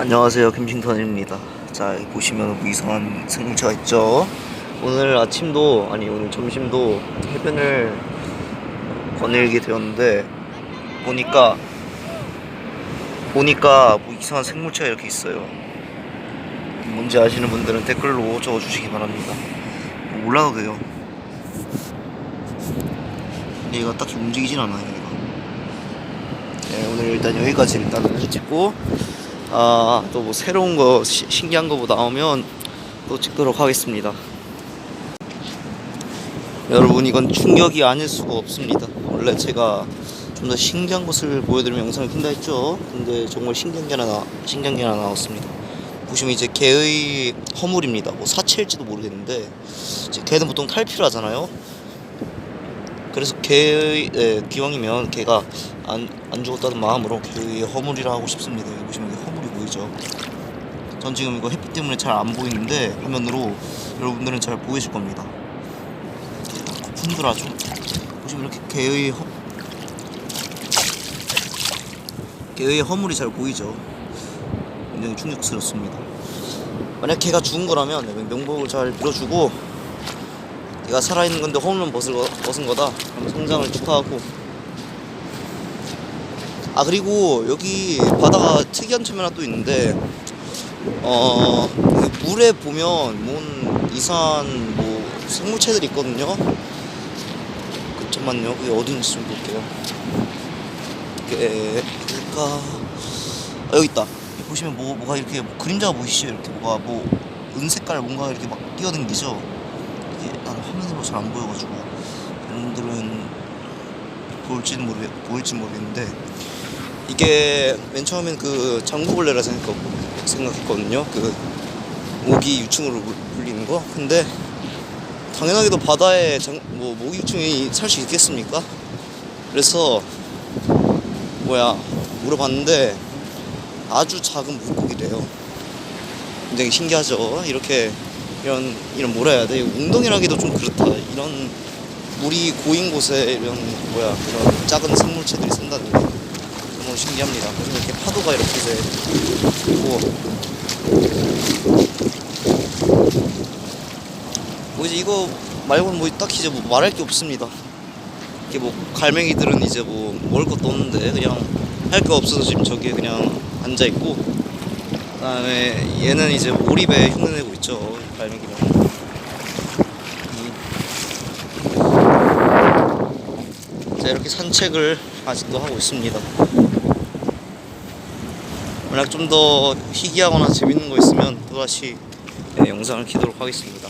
안녕하세요 캠핑턴입니다. 자 보시면 뭐 이상한 생물체가 있죠? 오늘 아침도 아니 오늘 점심도 해변을 거닐게 되었는데 보니까 보니까 뭐 이상한 생물체가 이렇게 있어요. 뭔지 아시는 분들은 댓글로 적어주시기 바랍니다. 뭐 몰라도 돼요. 근데 얘가 딱히 움직이진 않아요 얘가 네, 오늘 일단 여기까지 일단 찍고 아 또 뭐 새로운 거 시- 신기한 거 뭐 나오면 또 찍도록 하겠습니다. 여러분 이건 충격이 아닐 수가 없습니다. 원래 제가 좀 더 신기한 것을 보여드리면 영상을 킨다 했죠. 근데 정말 신기한 게 하나 나- 신기한 게 하나 나왔습니다. 보시면 이제 개의 허물입니다. 뭐 사체일지도 모르겠는데 이제 개는 보통 탈피를 하잖아요. 그래서 개의 예, 기왕이면 개가 안, 안 죽었다는 마음으로 개의 허물이라 하고 싶습니다. 보시면 허물이 보이죠? 전 지금 이거 햇빛 때문에 잘 안 보이는데 화면으로 여러분들은 잘 보이실 겁니다. fun들하죠. 보시면 이렇게 개의 허 개의 허물이 잘 보이죠. 굉장히 충격스럽습니다. 만약 개가 죽은 거라면 명복을 잘 빌어주고 얘가 살아있는 건데 허물만 벗은 거다. 그럼 성장을 축하하고. 아 그리고 여기 바다가 특이한 점이 하나 또 있는데 어그 물에 보면 뭔 이상한 뭐 생물체들이 있거든요. 그 잠깐만요. 그게 어딘지 좀 볼게요. 이게 뭘까? 아, 여기 있다. 보시면 뭐 뭐가 이렇게 뭐 그림자가 보이시죠? 이렇게 뭐가 뭐 은색깔 뭔가 이렇게 막 뛰어댕기죠. 이게 나는 화면으로 잘 안 보여가지고 여러분들은 볼지는 모르 보일지 모르겠는데 이게 맨 처음엔 그 장구벌레라 생각 생각했거든요. 그 모기 유충으로 불- 불리는 거. 근데 당연하게도 바다에 장, 뭐 모기 유충이 살 수 있겠습니까? 그래서 뭐야 물어봤는데 아주 작은 물고기래요. 굉장히 신기하죠. 이렇게 이런 이런 뭐라 해야 돼? 웅덩이라기도 좀 그렇다. 이런 물이 고인 곳에 이런 뭐야 그런 작은 생물체들이 산다는 게 너무 신기합니다. 요즘 이렇게 파도가 이렇게 이제 있고 뭐 이제 이거 말고는 뭐 딱히 이제 뭐 말할 게 없습니다. 이게 뭐 갈매기들은 이제 뭐 먹을 것도 없는데 그냥 할 거 없어서 지금 저기에 그냥 앉아 있고 그다음에 얘는 이제 오리배 흉내내고 있죠 갈매기는. 음. 자 이렇게 산책을 아직도 하고 있습니다. 만약 좀 더 희귀하거나 재밌는 거 있으면 또다시 네, 영상을 키도록 하겠습니다.